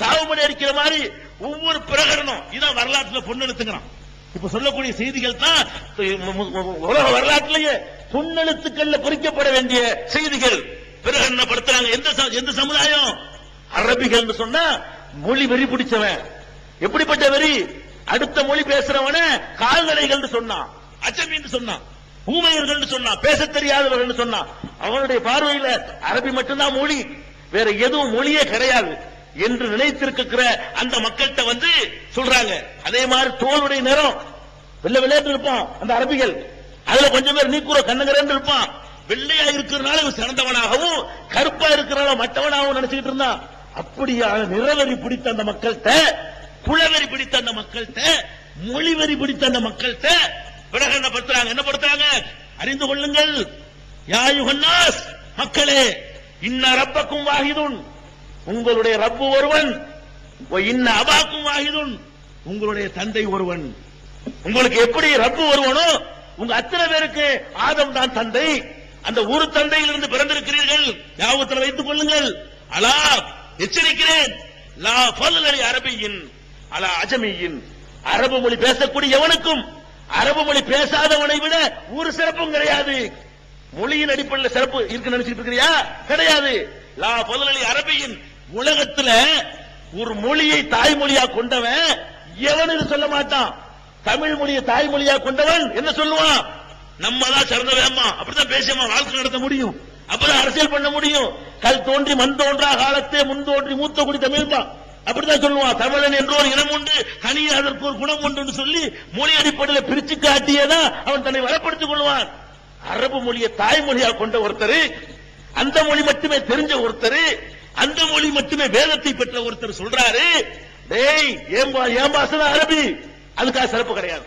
சாவுமணி அடிக்கிற மாதிரி ஒவ்வொரு பிரகடனம். இதான் வரலாற்றுல பொண்ணெழுத்துங்கிறான் இப்ப சொல்லக்கூடிய செய்திகள் தான் உலக வரலாற்றிலேயே பொன்னெழுத்துக்கள்ல பொறிக்கப்பட வேண்டிய செய்திகள். பிரகடனப்படுத்துறாங்க. எந்த எந்த சமுதாயம்? அரபிகள்னு சொன்னா மொழி வெறி பிடிச்சவன். எப்படிப்பட்ட வெறி? அடுத்த மொழி பேசுறவன கால்நடைகள் சொன்னான். அச்சமின்னு சொன்னான். ஊமையர்கள் சொன்னான். பேச தெரியாதவர்கள் சொன்னான். அவனுடைய பார்வையில அரபி மட்டும்தான் மொழி. வேற எதுவும் மொழியே கிடையாது. என்று நினைத்திருக்கிற அந்த மக்கள்கிட்ட வந்து சொல்றாங்க. அதே மாதிரி தோளுடைய நிறம். வெள்ள விளையாட்டு இருப்பான் அந்த அரபிகள். அதுல கொஞ்சம் பேர் நீக்குற கண்ணகரன் இருப்பான். வெள்ளையா இருக்கிறனால இவன் சிறந்தவனாகவும் கருப்பா இருக்கிறனால மற்றவனாகவும் நினைச்சுக்கிட்டு இருந்தான். அப்படியான நிறவெறி பிடித்த அந்த மக்கள்கிட்ட குளவெறி பிடித்த அந்த மக்கள்கிட்ட மொழிவெறி பிடித்த அந்த மக்கள்கிட்ட பிரகடனப்படுத்துறாங்க என்ன படுத்துறாங்க? அறிந்து கொள்ளுங்கள். யாயுகன்னாஸ் மக்களே இன்ன ரப்பக்கும் வாகிதுன். உங்களுடைய ரப்பு ஒருவன். இன்ன அபாக்கும் ஆகிதுன் உங்களுடைய தந்தை ஒருவன். உங்களுக்கு எப்படி ரப்பு ஒருவனோ உங்க அத்தனை பேருக்கு ஆதம் தான் தந்தை. அந்த ஒரு தந்தையிலிருந்து பிறந்திருக்கிறீர்கள். ஞாபகத்தில் வைத்துக் கொள்ளுங்கள். அலா எச்சரிக்கிறேன். லா ஃபல்லலி அரபியின் அலா அஜமியின். அரபு மொழி பேசக்கூடிய எவனுக்கும் அரபு மொழி பேசாதவனை விட ஒரு சிறப்பும் கிடையாது. மொழியின் அடிப்படையில் சிறப்பு இருக்கு நினைச்சிட்டு இருக்கிறியா? கிடையாது. லா ஃபல்லலி அரபியின் உலகத்துல ஒரு மொழியை தாய்மொழியா கொண்டவன் எவன் இது சொல்ல மாட்டான். தமிழ் மொழியை தாய்மொழியா கொண்டவன் என்ன சொல்லுவான்? நம்ம தான் சிறந்த வேமா அப்படிதான் பேசியமா வாழ்க்கை நடத்த முடியும். அப்பதான் அரசியல் பண்ண முடியும். கல் தோன்றி மண் தோன்றா காலத்தே முன் தோன்றி மூத்த குடி தமிழ் தான் அப்படிதான் சொல்லுவான். தமிழன் என்ற ஒரு இனம் உண்டு தனியே அதற்கு ஒரு குணம் உண்டு சொல்லி மொழி அடிப்படையில் பிரிச்சு காட்டியதான் அவன் தன்னை வளப்படுத்திக் கொள்வான். அரபு மொழியை தாய்மொழியா கொண்ட ஒருத்தர் அந்த மொழி மட்டுமே தெரிஞ்ச ஒருத்தர் அந்த மொழி மட்டுமே வேதத்தை பெற்ற ஒருத்தர் சொல்றாரு டேய் ஏம்பா ஏம்பாசன அரபி. அதுக்காக சிறப்பு கிடையாது.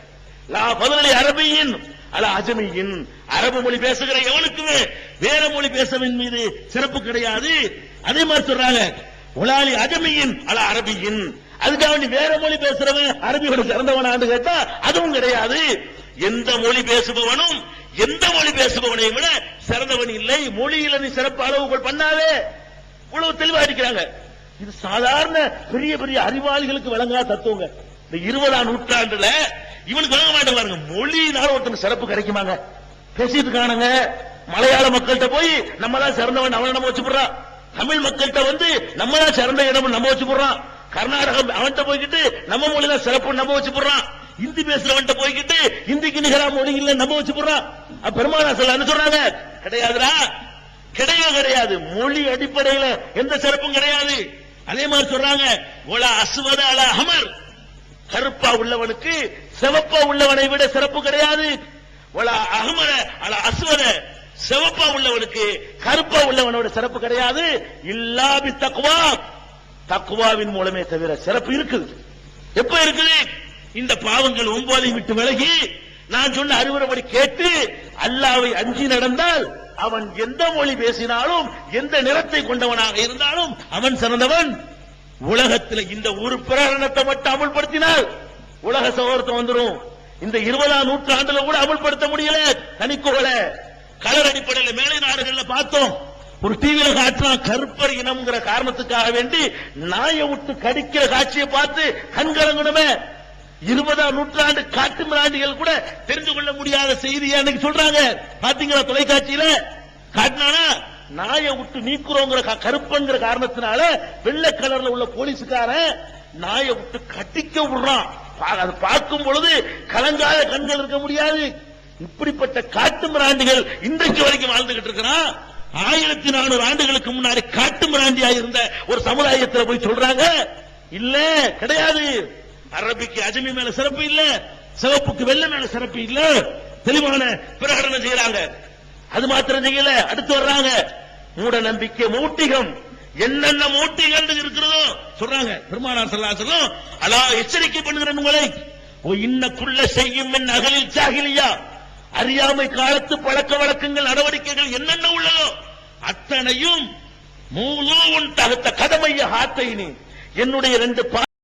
லா பதினொலி அரபியின் அல்ல அஜமியின். அரபு மொழி பேசுகிற எவனுக்குமே வேற மொழி பேசவின் மீது சிறப்பு கிடையாது? அதே மாதிரி சொல்றாங்க உலாலி அஜமியின் அல்ல அரபியின். அதுக்காக வேண்டி வேற மொழி பேசுறவன் அரபியோட சிறந்தவனான்னு கேட்டா அதுவும் கிடையாது. எந்த மொழி பேசுபவனும் எந்த மொழி பேசுபவனையும் விட சிறந்தவன் இல்லை. மொழியில நீ சிறப்பு அளவுகள் பண்ணாலே இவ்வளவு தெளிவா இருக்கிறாங்க. இது சாதாரண பெரிய பெரிய அறிவாளிகளுக்கு விளங்காத தத்துவங்க. இந்த இருபதாம் நூற்றாண்டுல இவனுக்கு விளங்க மாட்டேன் பாருங்க. மொழியினால ஒருத்தனுக்கு சிறப்பு கிடைக்குமாங்க. பேசிட்டு இருக்கானுங்க. மலையாள மக்கள்கிட்ட போய் நம்ம தான் சிறந்தவன் அவன் நம்ம வச்சு போடுறான் தமிழ் மக்கள்கிட்ட வந்து நம்ம தான் சிறந்த இடம் நம்ம வச்சு போடுறான் கர்நாடகம் அவன்கிட்ட போய்கிட்டு நம்ம மொழி தான் சிறப்பு நம்ம வச்சு போடுறான் இந்தி பேசுறவன்ட்ட போய்கிட்டு இந்திக்கு நிகரா மொழி இல்ல நம்ம வச்சு போடுறான் அப்ப பெருமானா சொல்ல என்ன சொல்றாங்க? கிடையாதுடா. கிடையவே கிடையாது. மொழி அடிப்படையில எந்த சிறப்பும் கிடையாது. அதே மாதிரி சொல்றாங்க ஒலா அசுவத அல அமர் கருப்பா உள்ளவனுக்கு சிவப்பா உள்ளவனை விட சிறப்பு கிடையாது. ஒலா அகமர அல அசுவத சிவப்பா உள்ளவனுக்கு கருப்பா உள்ளவனோட சிறப்பு கிடையாது. இல்லாபி தக்குவா தக்குவாவின் மூலமே தவிர சிறப்பு இருக்குது. எப்ப இருக்குது? இந்த பாவங்கள் ஒன்பதை விட்டு விலகி நான் சொன்ன அறிவுரைப்படி கேட்டு அல்லாவை அஞ்சி நடந்தால் அவன் எந்த மொழி பேசினாலும் எந்த நிறத்தை கொண்டவனாக இருந்தாலும் அவன் சிறந்தவன். உலகத்தில் இந்த ஒரு பிரகடனத்தை மட்டும் அமல்படுத்தினால் உலக சகோதரத்தை வந்துரும். இந்த இருபதாம் நூற்றாண்டுல கூட அமல்படுத்த முடியல தனிக்கோல கலர் அடிப்படையில் மேலை நாடுகள்ல பார்த்தோம். ஒரு டிவியில காட்டுறான் கருப்பர் இனம்ங்கிற காரணத்துக்காக வேண்டி நாயை விட்டு கடிக்கிற காட்சியை பார்த்து கண்கலங்கணுமே. இருபதாம் நூற்றாண்டு காட்டு மிராண்டிகள் கூட தெரிந்து கொள்ள முடியாத செய்தியை அன்னைக்கு சொல்றாங்க. பாத்தீங்களா தொலைக்காட்சியில? காட்டினானா நாயை விட்டு நீக்குறோங்கிற க- கருப்பங்கிற காரணத்தினால வெள்ளை கலர்ல உள்ள போலீஸுக்காரன் நாயை விட்டு கட்டிக்க விடுறான். அது பார்க்கும் பொழுது கலங்காத கண்கள் இருக்க முடியாது. இப்படிப்பட்ட காட்டு மிராண்டிகள் இன்றைக்கு வரைக்கும் வாழ்ந்துகிட்டு இருக்கிறான் ஆயிரத்தி நானூறு ஆண்டுகளுக்கு முன்னாடி காட்டு மிராண்டியா இருந்த ஒரு சமுதாயத்தில் போய் சொல்றாங்க இல்ல கிடையாது. அரபிக்கு அஜமி மேல சிறப்பு இல்ல சிவப்புக்கு வெள்ள மேல சிறப்பு இல்ல. தெளிவான பிரகடனம் செய்யறாங்க. அது மாத்திரம் செய்யல அடுத்து வர்றாங்க. மூட நம்பிக்கை மூட்டிகம். என்னென்ன மூட்டிகள் இருக்கிறதோ சொல்றாங்க. பெருமானார் சொல்லாசலும் அலா எச்சரிக்கை பண்ணுகிறேன் உங்களை. ஓ இன்னக்குள்ள செய்யும் என் அகலில் சாகிலியா அறியாமை காலத்து பழக்க வழக்கங்கள் நடவடிக்கைகள் என்னென்ன உள்ளதோ அத்தனையும் மூலூன் தகுத்த கடமைய ஹாத்தை என்னுடைய ரெண்டு